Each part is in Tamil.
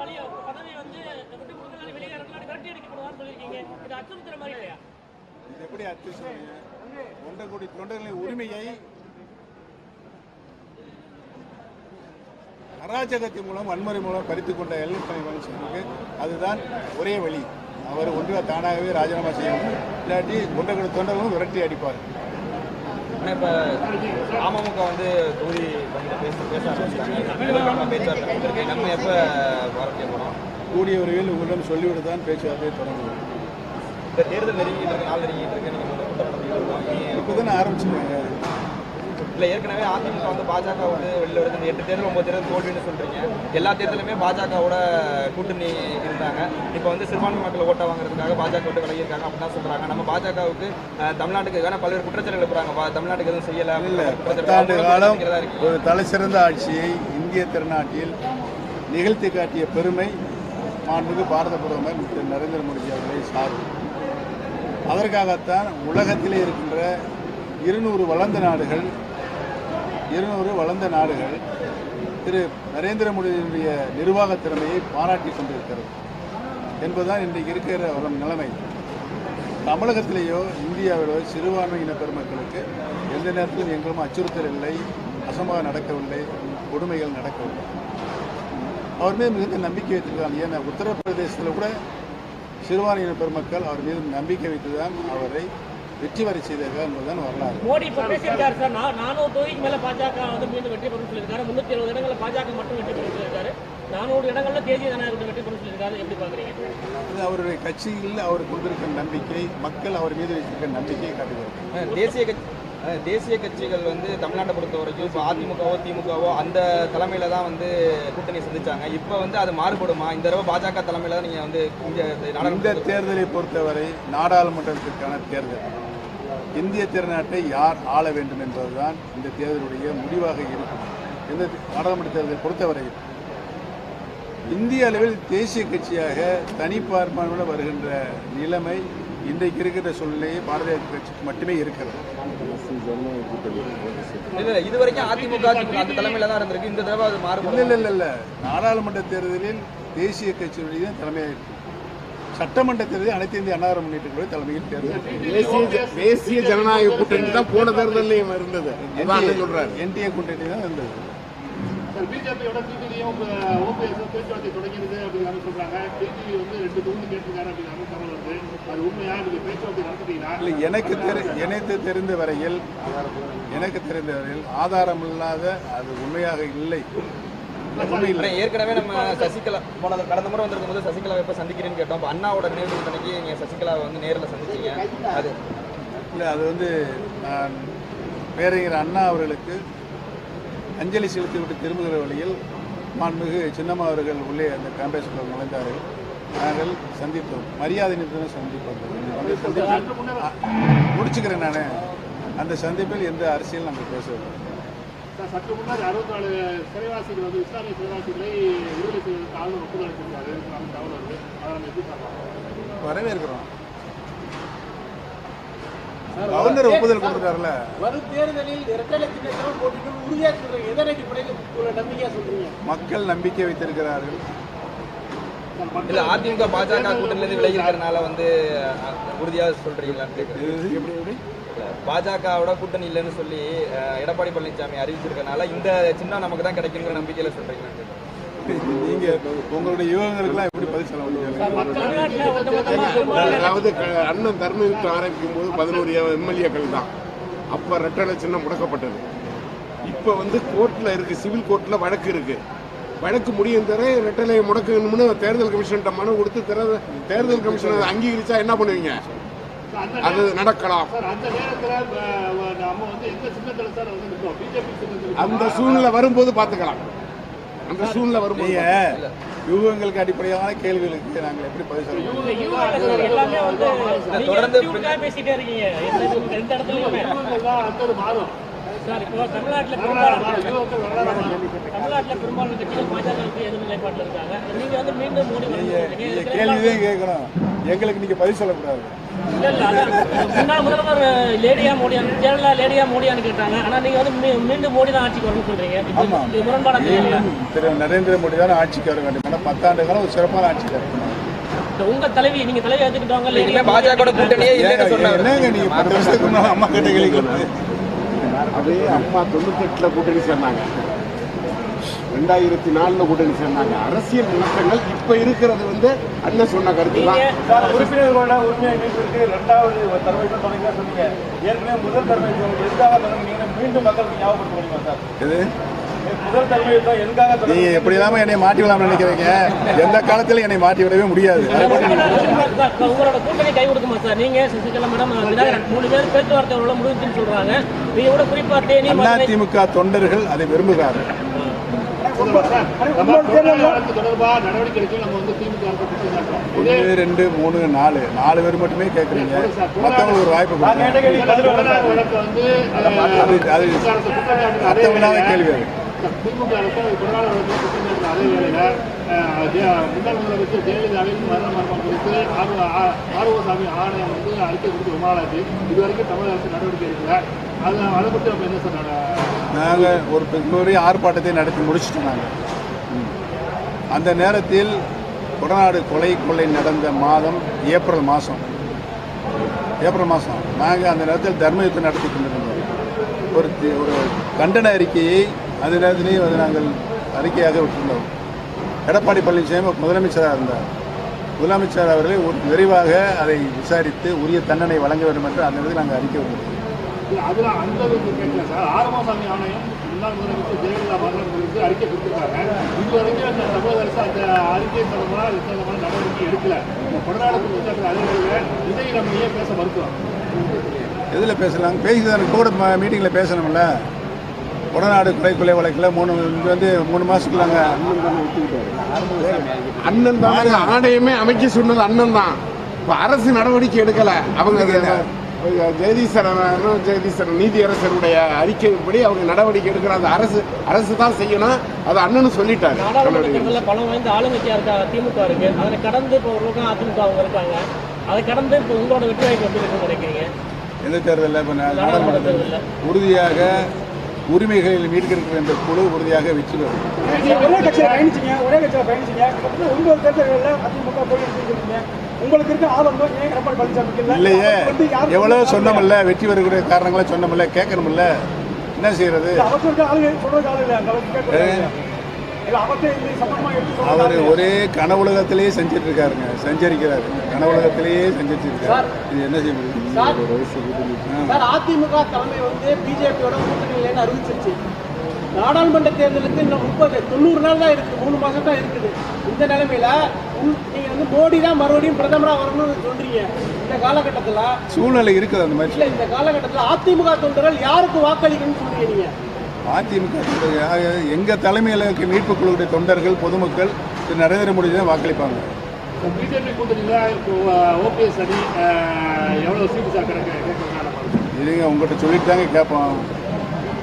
பழைய பதவி வந்து விட்டு அடிக்கப்படுவான்னு சொல்லியிருக்கீங்க. இது அச்சுறுத்துற மாதிரி இல்லையா? இது எப்படி கோடி தொண்டர்களின் உரிமையை அராஜகத்தின் மூலம் வன்முறை மூலம் பறித்துக் கொண்ட எல்லை பணிமனுஷனுக்கு அதுதான் ஒரே வழி. அவர் ஒன்றிய தானாகவே ராஜினாமா செய்யணும். இல்லாட்டி ஒன்றரை கோடி தொண்டர்களும் விரட்டி அடிப்பார் ஆனால் இப்போ அமமுக வந்து தொகுதி பேச பேச ஆரம்பிச்சிட்டாங்க. பேச்சுவார்த்தை நடந்திருக்கு நம்ம எப்போ வாரத்தை போகிறோம் கூடிய விரைவில் உங்களிடம் சொல்லிவிட்டு தான் பேச்சுவார்த்தை தொடங்குவோம். இந்த தேர்தல் நெருங்கிட்டு இருக்கு நாள் நெருங்கிட்டு இருக்கு. நீங்கள் இப்போ தானே ஆரம்பிச்சிருக்காங்க. இல்லை ஏற்கனவே அதிமுக வந்து பாஜக வந்து வெளியில் வருது. எட்டு தேர்தல் ஒன்பது தேர்தல் தோல்வின்னு சொல்றீங்க. எல்லா தேர்தலுமே பாஜகவோட கூட்டணி இருந்தாங்க. இப்போ வந்து சிறுபான்மை மக்கள் ஓட்ட வாங்குறதுக்காக பாஜக விட்டு விலகியிருக்காங்க அப்படின்னு தான் சொல்றாங்க. நம்ம பாஜகவுக்கு தமிழ்நாட்டுக்கு வேணா பல்வேறு குற்றச்சாட்டுகள் எழுப்புறாங்க தமிழ்நாட்டுக்கு எதுவும் செய்யல பத்தாண்டு காலம். ஒரு தலை சிறந்த ஆட்சியை இந்திய திருநாட்டில் நிகழ்த்தி காட்டிய பெருமை மாண்புக்கு பாரத பிரதமர் திரு நரேந்திர மோடிஜி அவர்களை சாரும். அதற்காகத்தான் உலகத்திலே இருக்கின்ற இருநூறு வளர்ந்த நாடுகள் இருநூறு வளர்ந்த நாடுகள் திரு நரேந்திர மோடியினுடைய நிர்வாக திறமையை பாராட்டி கொண்டிருக்கிறது என்பதுதான் இன்றைக்கு இருக்கிற ஒரு நிலைமை. தமிழகத்திலேயோ இந்தியாவிலோ சிறுபான்மையின பெருமக்களுக்கு எந்த நேரத்திலும் எங்களும் அச்சுறுத்தல் இல்லை அசமாக நடக்கவில்லை கொடுமைகள் நடக்கவில்லை. அவர் மீது மிகுந்த நம்பிக்கை வைத்திருக்காங்க ஏன்னா உத்தரப்பிரதேசத்தில் கூட சிறுபான்மையின பெருமக்கள் அவர் மீது நம்பிக்கை வைத்துதான் அவரை வெற்றி வரை செய்தார்கள் என்பதுதான் வரலாறு. மோடி பேசியிருக்காரு சார் நான் நானூறு தொகுதிக்கு மேல பாஜக வந்து மீண்டும் வெற்றி பெறும் சொல்லியிருக்காரு. முன்னூத்தி இருபது இடங்கள்ல பாஜக மட்டும் வெற்றி பெறும் சொல்லியிருக்காரு. நானூறு இடங்கள்ல தேசிய ஜனநாயகத்தை வெற்றி பெறும் சொல்லியிருக்காரு. எப்படி பாக்குறீங்க இது அவருடைய கட்சியில் அவர் கொண்டிருக்கிற நம்பிக்கை மக்கள் அவர் மீது வைத்திருக்கிற நம்பிக்கையை காட்டுகிறது தேசிய கட்சி தேசிய கட்சிகள் வந்து தமிழ்நாட்டை பொறுத்த வரைக்கும் இப்போ அதிமுகவோ திமுகவோ அந்த தலைமையில தான் வந்து கூட்டணி சந்திச்சாங்க. இப்போ வந்து அது மாறுபடுமா? இந்த தடவை பாஜக தலைமையில தான் நீங்க வந்து இந்த தேர்தலை பொறுத்தவரை நாடாளுமன்றத்திற்கான தேர்தல். இந்திய திருநாட்டை யார் ஆள வேண்டும் என்பதுதான் இந்த தேர்தலுடைய முடிவாக இருக்கும். இந்த நாடாளுமன்ற தேர்தலை பொறுத்தவரையில் இந்திய அளவில் தேசிய கட்சியாக தனிப்பார்ப்பானுடன் வருகின்ற நிலைமை இன்றைக்கு இருக்கின்ற சூழ்நிலையை பாரதிய கட்சிக்கு மட்டுமே இருக்கிறது. இல்ல இல்ல, இது வரைக்கும் அதிமுக திமுக அந்த தலைமையில தான் இருந்திருக்கு. இந்த தடவை அது மாறுபடும் இல்லை இல்லை இல்லை நாடாளுமன்ற தேர்தலில் தேசிய கட்சியினுடைய தான் தலைமையாக இருக்கும். சட்டமன்ற தேர்தலில் அனைத்து இந்திய அன்னார முன்னேற்ற தலைமையில் தேர்தல் தேசிய ஜனநாயக கூட்டணி தான் போன தேர்தலையும் இருந்தது. சொல்றாரு. என்டிஏ கூட்டணி தான் இருந்தது. சார் பிஜேபியோட டிடிவியும் ஓபிஎஸ் பேச்சுவார்த்தை தொடங்கியது அப்படின்னு சொல்றாங்க. டிடிவி வந்து ரெண்டு தொகுதி கேட்டிருக்காரு அப்படின்னு தகவல் வருது. அது உண்மையா? நீங்க பேச்சுவார்த்தை நடத்துறீங்களா இல்லை எனக்கு தெரி எனக்கு தெரிந்த வரையில் எனக்கு தெரிந்த வரையில் ஆதாரம் இல்லாத அது உண்மையாக இல்லை. ஏற்கனவே நம்ம சசிகலா போன கடந்த முறை வந்திருக்கும் போது சசிகலா எப்ப சந்திக்கிறேன்னு கேட்டோம். அப்ப அண்ணாவோட நினைவு தினத்தன்னைக்கு நீங்க சசிகலாவை வந்து நேரில் சந்திச்சீங்க. அது. இல்லை அது வந்து நான் பேரறிஞர் அண்ணா அவர்களுக்கு அஞ்சலி செலுத்திவிட்டு திரும்புகிற வழியில் மாண்புமிகு சின்னம்மா அவர்கள் உள்ளே அந்த கேம்பஸ்க்குள்ள நுழைந்தார்கள். நாங்கள் சந்தித்தோம். மரியாதை நிமித்தம் சந்திப்போம். முடிச்சுக்கிறேன் நான். அந்த சந்திப்பில் எந்த அரசியல் நாங்கள் சார் சற்று முன்னாடி அறுபத்தி நாலு சிறைவாசிகள் வந்து இஸ்லாமிய சிறைவாசிகளை விடுதலை செய்வதற்கு ஆளுநர் ஒப்புதல் அளித்திருக்காரு வருது. அதை நம்ம எப்படி பார்க்கலாம்? வரவேற்கிறோம். கவர்னர் ஒப்புதல் வரும் தேர்தலில் இரட்டை சின்னத்திலும் போட்டிட்டு உறுதியாக சொல்றீங்க. எதனை அடிப்படையில் நம்பிக்கையா சொல்றீங்க? மக்கள் நம்பிக்கை வைத்திருக்கிறார்கள். இல்ல அதிமுக பாஜக கூட்டணியில இருந்து விலகி இருக்கிறனால வந்து அஹ், உறுதியா சொல்றீங்களான்னு கேக்குறேன். எப்படி எப்படி? பாஜகவோட கூட்டணி இல்லைன்னு சொல்லி எடப்பாடி பழனிசாமி அறிவிச்சிருக்கனால இந்த சின்னம் நமக்கு தான் கிடைக்குங்கிற நம்பிக்கையில கேக்குறேன். நீங்க உங்களுடைய யுவகங்களுக்கெல்லாம் எப்படி பதில் சொல்ல முடியும்? அதாவது க- அண்ணன் தர்மயுத்தம் ஆரம்பிக்கும் போது பதினோரு எம்எல்ஏக்கள் தான். அப்ப ரெட்டலை சின்னம் முடக்கப்பட்டது. இப்ப வந்து கோர்ட்ல இருக்கு சிவில் கோர்ட்ல வழக்கு இருக்கு. வழக்கு முடியும் தர ரெட்டலையை முடக்கணும்னு தேர்தல் கமிஷன்கிட்ட மனு கொடுத்து தர- தேர்தல் கமிஷன் அங்கீகரிச்சா என்ன பண்ணுவீங்க? அது நடக்கலாம் அந்த நேரத்தில் நம்ம வந்து எந்த சின்னத்தில் சார் வந்து நிற்கிறோம் பிஜேபி சின்னத்தில் அந்த சூழ்நிலை வரும்போது பார்த்துக்கலாம் அந்த சூழ்நிலை வரும்போது யூகங்களுக்கு அடிப்படையான கேள்விகளுக்கு நாங்கள் எப்படி பதில் சொல்ல முடியும் இவங்க இவங்க சார் எல்லாமே வந்து நீங்க தொடர்ந்து சார் இப்போ தமிழ்நாட்டில் பெரும்பாலான தமிழ்நாட்டில் பெரும்பாலான கட்சிகள் பாஜகவுக்கு எதிர் நிலைப்பாட்டில் இருக்காங்க. நீங்க வந்து மீண்டும் மோடி வரணும்னு சொல்றீங்க. நீங்க இதுக்கு கேள்விதான் கேட்கணும். எங்களுக்கு நீங்க பதில் சொல்லக்கூடாது. இல்ல இல்ல அதான் முன்னாள் முதல்வர் லேடியா ஜெயலலிதா லேடியா மோடியான்னு கேட்டாங்க. ஆனா நீங்க வந்து மீ- மீண்டும் மோடி தான் ஆட்சிக்கு வரணும்னு சொல்றீங்க. இப்போ ஆமா. இது முரண்பாடா தெரியல திரு நரேந்திர மோடி தான் ஆட்சிக்கு வர வேண்டும். ஏன்னா பத்தாண்டு காலம் ஒரு சிறப்பான ஆட்சிக்கு இந்த உங்க தலைவி நீங்க தலைவி எடுத்துக்கிட்டவங்க இனிமே பாஜக கூட்டணியே இல்லைன்னு சொன்னாங்க என்னங்க நீங்க பத்து வருஷத்துக்கு முன்னாடி அம்மா கிட்ட கேள்வி அது அம்மா தொண்ணூத்தெட்டுல கூட்டணி சேர்ந்தாங்க. ரெண்டாயிரத்தி நாலுல கூட்டணி சேர்ந்தாங்க. அரசியல் நிலத்தங்கள் இப்ப இருக்கிறது வந்து அண்ணன் சொன்ன கருத்து தான். உறுப்பினர்களோட உரிமையை மீட்பதற்கு இரண்டாவது தடவை தான் தொடங்க சொன்னீங்க. ஏற்கனவே முதல் எதுக்காக தொடங்குனீங்கன்னு மீண்டும் மக்களுக்கு ஞாபகப்படுத்த முடியுமா சார்? இது நீங்க எப்படி இல்லாம என்னை மாட்டி விடலாம்னு நினைக்கிறீங்க? எந்த காலத்திலும் என்னை மாட்டி விடவே முடியாது. உங்களோட கூட்டணி கை கொடுக்குமா சார்? நீங்க சசிகலா மேடம் விநாயகன் மூணு பேர் பேச்சுவார்த்தை முடிஞ்சுன்னு சொல்றாங்க. நீங்க கூட குறிப்பா தேனி அதிமுக தொண்டர்கள் அதை விரும்புகிறார்கள். ஒன்று ரெண்டு மூணு நாலு. நாலு பேர் மட்டுமே கேட்குறீங்க. மற்றவங்களுக்கு ஒரு வாய்ப்பு கொடுங்க. கேள்வி அது அது அர்த்தமில்லாத அது. திமுக அரசு கொடநாடு வழக்கு அதே முன்னாள் முதலமைச்சர் ஜெயலலிதாவின் மரண மரணம் குறித்து ஆர்வ ஆ- ஆர்வசாமி ஆணையம் வந்து அறிக்கை கொடுத்து ரொம்ப நாளாச்சு இது வரைக்கும் தமிழக அரசு நடவடிக்கை எடுக்கல அது அதை பற்றி நம்ம என்ன சார் நாங்கள் ஒரு பெரிய ஆர்ப்பாட்டத்தை நடத்தி முடிச்சுட்டோம் நாங்கள் அந்த நேரத்தில் கொடநாடு கொலை கொள்ளை நடந்த மாதம் ஏப்ரல் மாதம் ஏப்ரல் மாதம் நாங்கள் அந்த நேரத்தில் தர்ம யுத்தம் நடத்தி கொண்டிருந்தோம். ஒரு ஒரு கண்டன அறிக்கையை அந்த நேரத்திலேயே வந்து நாங்கள் அறிக்கையாக விட்டிருந்தோம். எடப்பாடி பழனிசாமி முதலமைச்சராக இருந்தார். முதலமைச்சர் அவர்களை ஒரு விரைவாக அதை விசாரித்து உரிய தண்டனை வழங்க வேண்டும் என்று அந்த நேரத்தில் நாங்கள் அறிக்கை அதுல அந்த இது கேட்கல சார். ஆரம்பசாமி ஆணையம் முன்னாள் முதலமைச்சர் ஜெயலலிதா மரணம் குறித்து அறிக்கை கொடுத்திருக்காங்க. இது வரைக்கும் அந்த தமிழக அரசு அந்த அறிக்கை சம்பந்தமா இது சம்பந்தமான நடவடிக்கை எடுக்கல. இந்த கொடநாடு குற்றச்சாட்டு அதிகாரிகள் இதை நம்ம ஏன் பேச மறுக்கிறோம்? எதில் பேசலாம்? பேசி கூட மீட்டிங்கில் பேசணும்ல. உடநாடு கொலை கொலை வழக்கில் மூணு வந்து மூணு மாதத்துக்குள்ளாங்க அண்ணன் தான் ஆணையமே அமைக்க சொன்னது அண்ணன் தான். இப்ப அரசு நடவடிக்கை எடுக்கல. அவங்க ஜெகதீஸ்வரனும் ஜெகதீஸ்வரன் நீதியரசருடைய அறிக்கைப்படி அவங்க நடவடிக்கை எடுக்கிறாங்க அரசு அரசு தான் செய்யணும். அது அண்ணனும் சொல்லிட்டாரு. பலம் வாய்ந்த ஆளுங்கட்சியா இருக்கா? திமுக இருக்கு. அதனை கடந்து இப்போ ஒரு பக்கம் அதிமுக அவங்க இருக்காங்க. அதை கடந்து இப்போ உங்களோட வெற்றி வாய்ப்பு எப்படி நினைக்கிறீங்க? எந்த தேர்தலில் இப்போ நாடாளுமன்ற தேர்தலில். தேர்தல் உறுதியாக உரிமைகளில் மீட்கிற இந்த குழு உறுதியாக வெற்றி பெறும் ஒரே கட்சியில பயணிச்சீங்க? ஒரே கட்சியில பயணிச்சீங்க? ஒன்பது தேர்தல்களில் அதிமுக உங்களுக்கு இருக்க ஆதங்கம் ஏன் எடப்பாடி பழனிசாமிக்கு இல்லை இல்லையே. எவ்வளோ வந்து சொன்னோம்ல வெற்றி பெறுகிற காரணங்களை சொன்னோம்ல கேட்கணும்ல என்ன செய்யறது? இருக்க ஆளுங்க சொல்றதுக்கு ஆளு இல்லை அவர். ஒரே கனவுலகத்திலேயே செஞ்சிட்டு இருக்காருங்க சஞ்சரிக்கிறாரு. கனவுலகத்திலேயே செஞ்சிட்டு இருக்காரு இது என்ன செய்ய முடியும் அதிமுக தலைமை வந்து பிஜேபியோட கூட்டணி இல்லைன்னு அறிவிச்சிருச்சு. நாடாளுமன்ற தேர்தலுக்கு இன்னும் முப்பது தொண்ணூறு நாள் தான் இருக்குது மூணு மாசம் தான் இருக்குது. இந்த நிலைமையில உள்- நீங்க வந்து மோடி தான் மறுபடியும் பிரதமரா வரணும்னு சொல்றீங்க. இந்த காலகட்டத்துல சூழ்நிலை இருக்குது அந்த மாதிரி இல்ல இந்த காலகட்டத்துல அதிமுக தொண்டர்கள் யாருக்கு வாக்களிக்கணும்னு சொல்றீங்க நீங்க? அதிமுக தொண்டர்கள், எங்க தலைமையில் இருக்க மீட்பு குழுவுடைய தொண்டர்கள் பொதுமக்கள் திரு நரேந்திர மோடி தான் வாக்களிப்பாங்க. பிஜேபி கூட்டணியில ஓபிஎஸ் அணி எவ்வளவு சீட்டு கேட்கறதுனால இதுங்க உங்கள்கிட்ட சொல்லிட்டு தாங்க கேட்போம்.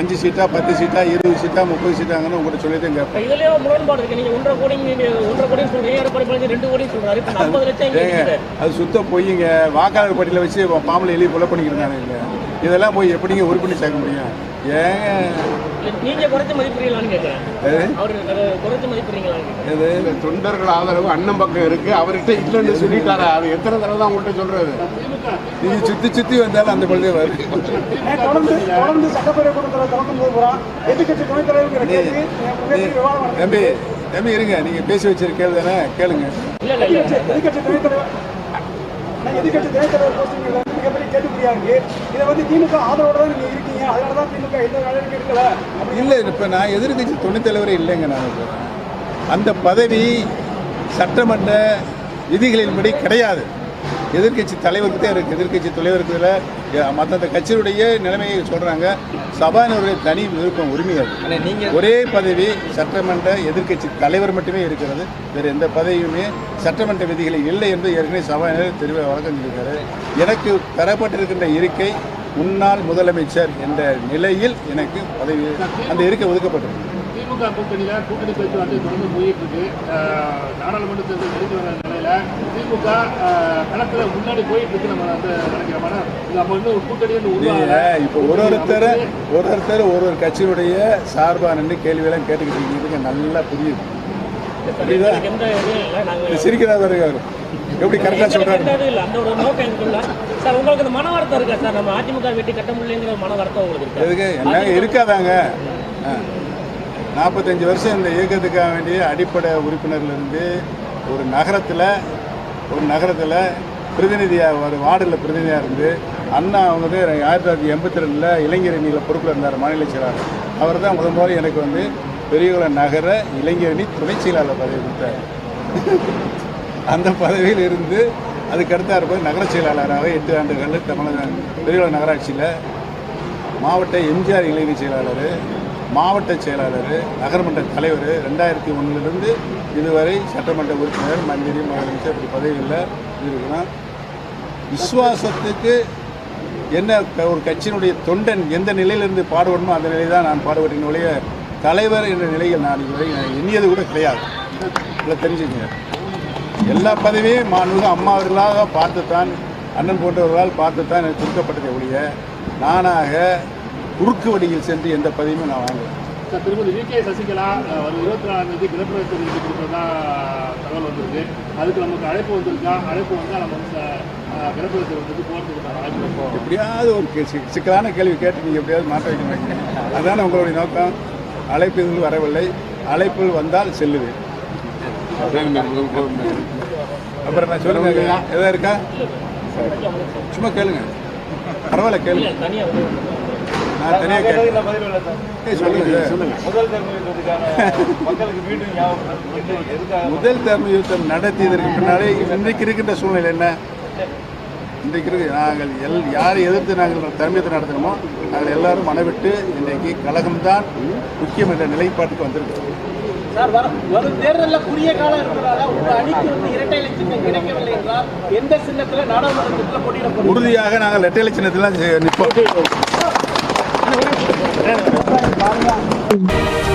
அஞ்சு சீட்டா பத்து சீட்டா இருபது சீட்டா முப்பது சீட்டாங்கன்னு உங்கள்கிட்ட சொல்லி தான் கேட்போம். இப்போ இதுலயே ஒரு முரண்பாடு இருக்கு. நீங்க ஒன்றரை கோடி நீங்க ஒன்றரை கோடி சொல்றீங்க எடப்பாடி பழனிசாமி ரெண்டு கோடி சொல்றாரு. இப்போ ஐம்பது லட்சம் அது சுத்த பொய்யுங்க வாக்காளர் பட்டியல வச்சு பாம்பளை எழுதி கொலை பண்ணிக்கிறாங்க இதெல்லாம் போய் எப்படிங்க உறுப்பினர் சேர்க்க முடியும்? ஏங்க நீங்க குறைச்சு கேட்கறேன் தொண்டர்கள் ஆதரவு அண்ணன் பக்கம் இருக்கு அவர்கிட்ட இல்லைன்னு சொல்லிட்டாரு அது எத்தனை தடவை தான் உங்கள்கிட்ட சொல்றது? நீங்க சுத்தி சுத்தி வந்தாலும் அந்த வரும் ஏன் தொடர்ந்து சட்டப்பேரவை கூட்டத்தில் எதிர்கட்சி துணைத். தம்பி தம்பி இருங்க நீங்க பேசி வச்சிருக்க கேள்வி தானே கேளுங்க. துணைத் தலைவர் துணைத் தலைவர் மிகப்பெரிய கேள்விக்குறியா இருக்கு. இதை வந்து திமுக ஆதரவோட தான் நீங்க இருக்கீங்க. அதனால தான் திமுக எந்த நடவடிக்கை இருக்கல அப்படி இல்லை இப்போ நான் எதிர்கட்சி துணைத் தலைவரே இல்லைங்க நான். அந்த பதவி சட்டமன்ற விதிகளின்படி கிடையாது. எதிர்க்கட்சி தலைவருக்கு தான் இருக்குது எதிர்க்கட்சி தலைவருக்கு மற்ற கட்சியுடைய நிலைமையை சொல்கிறாங்க சபாநாயகருடைய தனி விருப்பம் உரிமை அது. ஆனா நீங்க ஒரே பதவி சட்டமன்ற எதிர்க்கட்சி தலைவர் மட்டுமே இருக்கிறது. வேறு எந்த பதவியுமே சட்டமன்ற விதிகளில் இல்லை என்று ஏற்கனவே சபாநாயகர் தெரிவ வழக்கம் சொல்லியிருக்காரு. எனக்கு தரப்பட்டிருக்கின்ற இருக்கை முன்னாள் முதலமைச்சர் என்ற நிலையில் எனக்கு பதவி அந்த இருக்க ஒதுக்கப்பட்டது திமுக கூட்டணியில கூட்டணி பேச்சுவார்த்தை தொடர்ந்து போயிட்டு இருக்கு. நாடாளுமன்ற தேர்தல் நிலையில திமுக களத்துல முன்னாடி போயிட்டு இருக்கு நம்ம வந்து நினைக்கிறோம் நம்ம வந்து ஒரு கூட்டணி. இப்போ ஒரு ஒருத்தர் ஒரு ஒருத்தர் ஒரு ஒரு கட்சியினுடைய சார்பாக நின்று கேள்வியெல்லாம் கேட்டுக்கிட்டு இருக்கீங்க. நல்லா புரியுது. புரியுதா? எனக்கு எந்த இதுவும் இல்லை நாங்கள் இது சிரிக்கிறா வருகிறாரு எப்படி கரெக்டாக சொல்றாரு? எந்த இதுவும் இல்லை. அந்த ஒரு நோக்கம் எனக்கு இல்லை. சார் உங்களுக்கு அந்த மன வருத்தம் இருக்கா சார்? நம்ம அதிமுக வெட்டி கட்ட முடியலைங்கிற மன வருத்தம் உங்களுக்கு எதுக்கு? இருக்காதாங்க? நாற்பத்தஞ்சு வருஷம் இந்த இயக்கத்துக்காக வேண்டிய அடிப்படை உறுப்பினர்ல இருந்து ஒரு நகரத்தில் ஒரு நகரத்தில் பிரதிநிதியாக ஒரு வார்டில் பிரதிநிதியாக இருந்து அண்ணா வந்து ஆயிரத்தி தொள்ளாயிரத்தி எண்பத்தி ரெண்டில் இளைஞரணியில் பொறுப்பில் இருந்தார் மாநில செயலாளர். அவர் தான் முதல் முதல்ல எனக்கு வந்து பெரியகுளம் நகர இளைஞரணி துணை செயலாளர் பதவி கொடுத்தார். அந்த பதவியில் இருந்து அதுக்கடுத்தார் போய்? நகர செயலாளராக எட்டு ஆண்டுகள் தமிழக பெரியகுளம் நகராட்சியில் மாவட்ட எம்ஜிஆர் இளைஞர் செயலாளர் மாவட்ட செயலாளர் நகரமன்ற தலைவர் ரெண்டாயிரத்தி ஒன்றிலிருந்து இதுவரை சட்டமன்ற உறுப்பினர் மந்திரி முதலமைச்சர் இப்படி பதவிகளில் இருக்கிறோம் விசுவாசத்துக்கு என்ன க- ஒரு கட்சியினுடைய தொண்டன் எந்த நிலையிலிருந்து பாடுபடணுமோ அந்த நிலையை தான் நான் பாடுபட்டேன். ஒழிய தலைவர் என்ற நிலையில் நான் இதுவரை எண்ணியது கூட கிடையாது. இல்லை தெரிஞ்சுங்க எல்லா பதவியும் மாண்புமிகு அம்மாவர்களாக பார்த்துத்தான் அண்ணன் போன்றவர்களால் பார்த்துத்தான் எனக்கு கொடுக்கப்பட்டதை ஒழிய நானாக குறுக்கு வழியில் சென்று எந்த பதவியுமே நான் வாங்கல. சார் திருமதி வி. கே. சசிகலா வரும் இருபத்தி நாலாம் தேதி தொகுதிக்கு கொடுக்குறதா தகவல் வந்திருக்கு. அதுக்கு நமக்கு அழைப்பு வந்திருக்கா? அழைப்பு வந்தால் நம்ம கிரகப்பிரவேச தொகுதிக்கு போகிறதுக்கு அழைப்பு எப்படியாவது ஒரு சிக்கலான கேள்வி கேட்டு நீங்கள் எப்படியாவது மாற்ற வைக்க மாட்டீங்க அதான உங்களுடைய நோக்கம். அழைப்பு இதில் வரவில்லை. அழைப்பில் வந்தால் செல்லுவேன் அப்புறம் நான் சொல்லுங்க எதாவது இருக்கா? சும்மா கேளுங்க. பரவாயில்ல கேளுங்க. நான் தனியாக முதல் முதல் தர்ம யுத்தம் நடத்தியதற்கு பின்னாலே இன்றைக்கு இருக்கின்ற சூழ்நிலை என்ன? இன்றைக்கு இருக்கு நாங்கள் எல் யாரை எதிர்த்து நாங்கள் தர்மியத்தை நடத்தினோமோ நாங்கள் எல்லாரும் மனவிட்டு இன்றைக்கு கழகம்தான் முக்கியம் என்ற நிலைப்பாட்டுக்கு வந்திருக்கிறோம். சார் வர வரும் தேர்தலில் குறுகிய காலம் இருக்கிறதால உங்க அணிக்கு வந்து இரட்டை இலை சின்னம் கிடைக்கவில்லை என்றால் எந்த சின்னத்துல நாடாளுமன்றத்தில் போட்டியிட போறீங்க உறுதியாக நாங்கள் இரட்டை சின்னத்தில் நிற்போம். 我帮你拿一下。